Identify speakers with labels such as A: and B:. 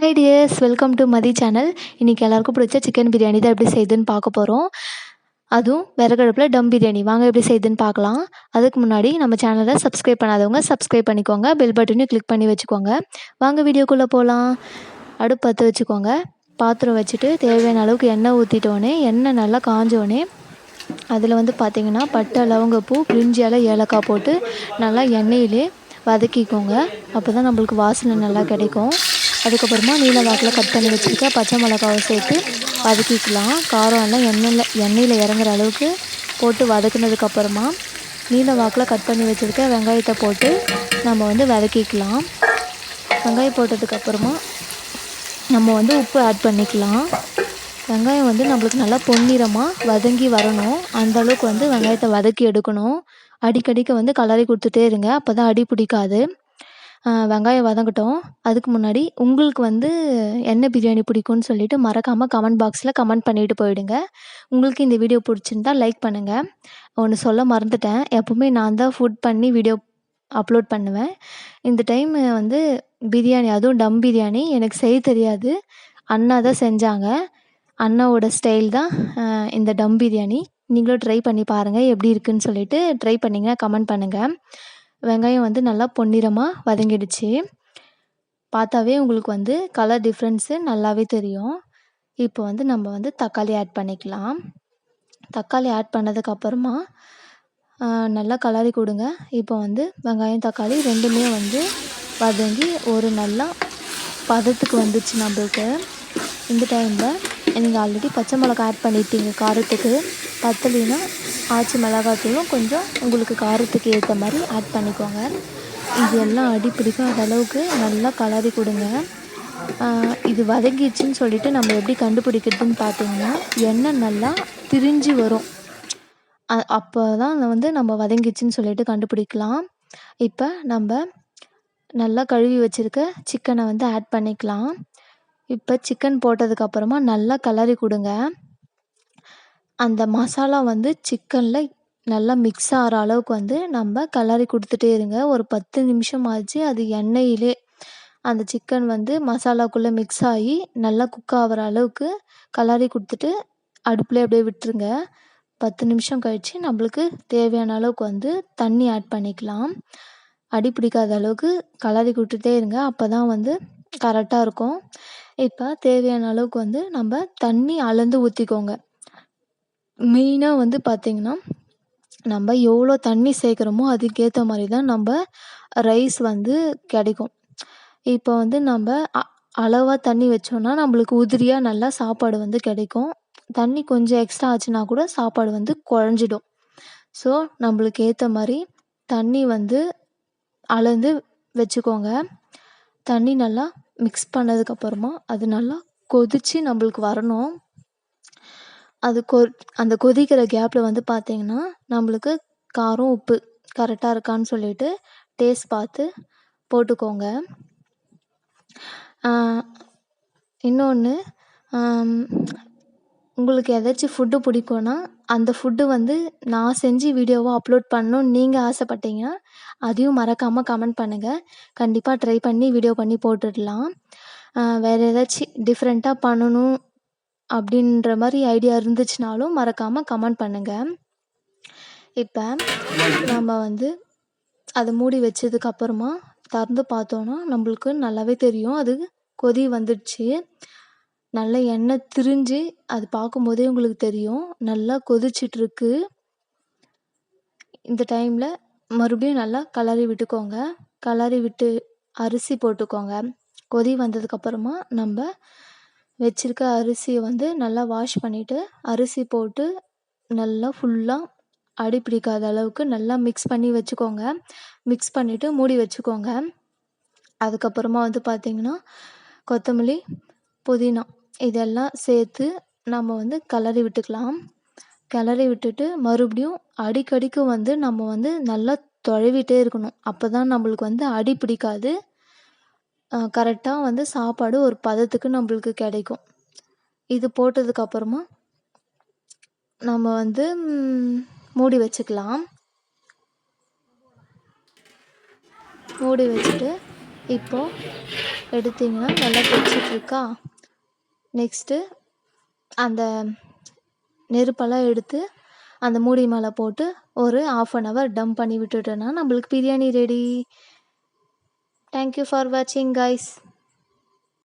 A: Hi dears welcome to Mathi channel இன்றைக்கி எல்லாருக்கும் பிடிச்ச சிக்கன் பிரியாணி தான் எப்படி செய்யுதுன்னு பார்க்க போகிறோம் அதுவும் விறகடுப்பில் டம் பிரியாணி வாங்க எப்படி செய்யுதுன்னு பார்க்கலாம். அதுக்கு முன்னாடி நம்ம சேனலை சப்ஸ்கிரைப் பண்ணாதவங்க சப்ஸ்கிரைப் பண்ணிக்கோங்க. பெல் பட்டனையும் கிளிக் பண்ணி வச்சுக்கோங்க. வாங்க வீடியோக்குள்ளே போகலாம் அடுப்பு பற்ற வச்சுக்கோங்க. பாத்திரம் வச்சுட்டு தேவையான அளவுக்கு எண்ணெய் ஊற்றிட்டோன்னே எண்ணெய் நல்லா காஞ்சோடனே அதில் வந்து பார்த்திங்கன்னா பட்டை லவங்கப்பூ பிரிஞ்சி இலை ஏலக்காய் போட்டு நல்லா எண்ணெயிலே வதக்கிக்கோங்க. அப்போ தான் நம்மளுக்கு வாசனை நல்லா கிடைக்கும். அதுக்கப்புறமா நீல வாக்கில் கட் பண்ணி வச்சுருக்க பச்சை மிளகாவை சேர்த்து வதக்கிக்கலாம். காரம் எல்லாம் எண்ணெயில் எண்ணெயில் இறங்குற அளவுக்கு போட்டு வதக்குனதுக்கப்புறமா நீல வாக்கில் கட் பண்ணி வச்சுருக்க வெங்காயத்தை போட்டு நம்ம வந்து வதக்கிக்கலாம். வெங்காயம் போட்டதுக்கப்புறமா நம்ம வந்து உப்பு ஆட் பண்ணிக்கலாம். வெங்காயம் வந்து நம்மளுக்கு நல்லா பொன்னிறமாக வதங்கி வரணும். அந்தளவுக்கு வந்து வெங்காயத்தை வதக்கி எடுக்கணும். அடிக்கடிக்கு வந்து கலரி கொடுத்துட்டே இருங்க. அப்போ தான் அடி பிடிக்காது. வெங்காயம் வதங்கட்டும். அதுக்கு முன்னாடி உங்களுக்கு வந்து என்ன பிரியாணி பிடிக்கும்னு சொல்லிட்டு மறக்காமல் கமெண்ட் பாக்ஸில் கமெண்ட் பண்ணிட்டு போயிடுங்க. உங்களுக்கு இந்த வீடியோ பிடிச்சிருந்தா லைக் பண்ணுங்கள் ஒன்று சொல்ல மறந்துட்டேன். எப்போவுமே நான் தான் ஃபுட் பண்ணி வீடியோ அப்லோட் பண்ணுவேன். இந்த டைம் வந்து பிரியாணி அதுவும் டம் பிரியாணி எனக்கு செய்ய தெரியாது. அண்ணா தான் செஞ்சாங்க. அண்ணாவோட ஸ்டைல் தான் இந்த டம் பிரியாணி. நீங்களும் ட்ரை பண்ணி பாருங்கள் எப்படி இருக்குன்னு சொல்லிட்டு ட்ரை பண்ணிங்கன்னா கமெண்ட் பண்ணுங்கள் வெங்காயம் வந்து நல்லா பொன்னிறமாக வதங்கிடுச்சு. பார்த்தாவே உங்களுக்கு வந்து கலர் டிஃப்ரென்ஸு நல்லாவே தெரியும். இப்போ வந்து நம்ம வந்து தக்காளி ஆட் பண்ணிக்கலாம். தக்காளி ஆட் பண்ணதுக்கப்புறமா நல்லா கலரி கொடுங்க. இப்போ வந்து வெங்காயம் தக்காளி ரெண்டுமே வந்து வதங்கி ஒரு நல்லா பதத்துக்கு வந்துச்சு நம்மளுக்கு. இந்த டைமில் நீங்கள் ஆல்ரெடி பச்சை மிளகா ஆட் பண்ணிட்டீங்க. காரத்துக்கு பத்தலைன்னா ஆச்சி மிளகாத்தூளும் கொஞ்சம் உங்களுக்கு காரத்துக்கு ஏற்ற மாதிரி ஆட் பண்ணிக்கோங்க. இது எல்லாம் அடி பிடிக்காத அளவுக்கு நல்லா கலரி கொடுங்க. இது வதங்கிடுச்சின்னு சொல்லிட்டு நம்ம எப்படி கண்டுபிடிக்கிறதுன்னு பார்த்தீங்கன்னா எண்ணெய் நல்லா திரிஞ்சு வரும். அப்போ தான் வந்து நம்ம வதங்கிடுச்சின்னு சொல்லிட்டு கண்டுபிடிக்கலாம். இப்போ நம்ம நல்லா கழுவி வச்சுருக்க சிக்கனை வந்து ஆட் பண்ணிக்கலாம். இப்போ சிக்கன் போட்டதுக்கப்புறமா நல்லா கலரி கொடுங்க. அந்த மசாலா வந்து சிக்கனில் நல்லா மிக்ஸ் ஆகிற அளவுக்கு வந்து நம்ம கலரி கொடுத்துட்டே இருங்க. ஒரு பத்து நிமிஷம் ஆச்சு அது எண்ணெயிலே அந்த சிக்கன் வந்து மசாலாக்குள்ளே மிக்ஸ் ஆகி நல்லா குக் ஆகிற அளவுக்கு கலரி கொடுத்துட்டு அடுப்பில் அப்படியே விட்டுருங்க. பத்து நிமிஷம் கழித்து நம்மளுக்கு தேவையான அளவுக்கு வந்து தண்ணி ஆட் பண்ணிக்கலாம். அடி பிடிக்காத அளவுக்கு கலரி கொடுத்துட்டே இருங்க. அப்போ தான் வந்து கரெக்டாக இருக்கும். இப்போ தேவையான அளவுக்கு வந்து நம்ம தண்ணி அளந்து ஊற்றிக்கோங்க மெயினாக வந்து பார்த்திங்கன்னா நம்ம எவ்வளோ தண்ணி சேர்க்குறோமோ அதுக்கேற்ற மாதிரி தான் நம்ம ரைஸ் வந்து கிடைக்கும். இப்போ வந்து நம்ம அ அளவாக தண்ணி வச்சோன்னா நம்மளுக்கு உதிரியாக நல்லா சாப்பாடு வந்து கிடைக்கும். தண்ணி கொஞ்சம் எக்ஸ்ட்ரா ஆச்சுன்னா கூட சாப்பாடு வந்து குழஞ்சிடும் ஸோ நம்மளுக்கு ஏற்ற மாதிரி தண்ணி வந்து அளந்து வச்சுக்கோங்க. தண்ணி நல்லா மிக்ஸ் பண்ணதுக்கப்புறமா அது நல்லா கொதித்து நம்மளுக்கு வரணும். அது கொ அந்த கொதிக்கிற கேப்பில் வந்து பார்த்தீங்கன்னா நம்மளுக்கு காரம் உப்பு கரெக்டாக இருக்கான்னு சொல்லிட்டு டேஸ்ட் பார்த்து போட்டுக்கோங்க. இன்னொன்று உங்களுக்கு ஏதாச்சும் ஃபுட்டு பிடிக்கும்னா அந்த ஃபுட்டு வந்து நான் செஞ்சு வீடியோவாக அப்லோட் பண்ணணும்னு நீங்கள் ஆசைப்பட்டீங்கன்னா அதையும் மறக்காமல் கமெண்ட் பண்ணுங்கள் கண்டிப்பாக ட்ரை பண்ணி வீடியோ பண்ணி போட்டுடலாம். வேறு ஏதாச்சும் டிஃப்ரெண்ட்டாக பண்ணணும் அப்படின்ற மாதிரி ஐடியா இருந்துச்சுனாலும் மறக்காமல் கமெண்ட் பண்ணுங்கள் இப்போ நம்ம வந்து அதை மூடி வச்சதுக்கப்புறமா திறந்து பார்த்தோன்னா நம்மளுக்கு நல்லாவே தெரியும். அது கொதி வந்துடுச்சு. நல்லா எண்ணெய் திரிஞ்சு அது பார்க்கும்போதே உங்களுக்கு தெரியும். நல்லா கொதிச்சிட்ருக்கு. இந்த டைமில் மறுபடியும் நல்லா கலரி விட்டுக்கோங்க. கலரி விட்டு அரிசி போட்டுக்கோங்க. கொதி வந்ததுக்கப்புறமா நம்ம வச்சிருக்க அரிசியை வந்து நல்லா வாஷ் பண்ணிவிட்டு அரிசி போட்டு நல்லா ஃபுல்லாக அடி பிடிக்காத அளவுக்கு நல்லா மிக்ஸ் பண்ணி வச்சுக்கோங்க. மிக்ஸ் பண்ணிவிட்டு மூடி வச்சுக்கோங்க. அதுக்கப்புறமா வந்து பார்த்திங்கன்னா கொத்தமல்லி புதினா இதெல்லாம் சேர்த்து நம்ம வந்து கிளறி விட்டுக்கலாம். கிளறி விட்டுட்டு மறுபடியும் அடிக்கடிக்கு வந்து நம்ம வந்து நல்லா தொழவிட்டே இருக்கணும். அப்போ தான் நம்மளுக்கு வந்து அடி பிடிக்காது. கரெக்டாக வந்து சாப்பாடு ஒரு பதத்துக்கு நம்மளுக்கு கிடைக்கும். இது போட்டதுக்கப்புறமா நம்ம வந்து மூடி வச்சுக்கலாம். மூடி வச்சுட்டு இப்போது எடுத்தீங்கன்னா நல்லா பிடிச்சிட்ருக்கா நெக்ஸ்ட்டு அந்த நெருப்பெல்லாம் எடுத்து அந்த மூடி மேலே போட்டு ஒரு ஆஃப் அன் ஹவர் டம் பண்ணி விட்டுட்டோன்னா நம்மளுக்கு biryani ready thank you for வாட்சிங் கைஸ்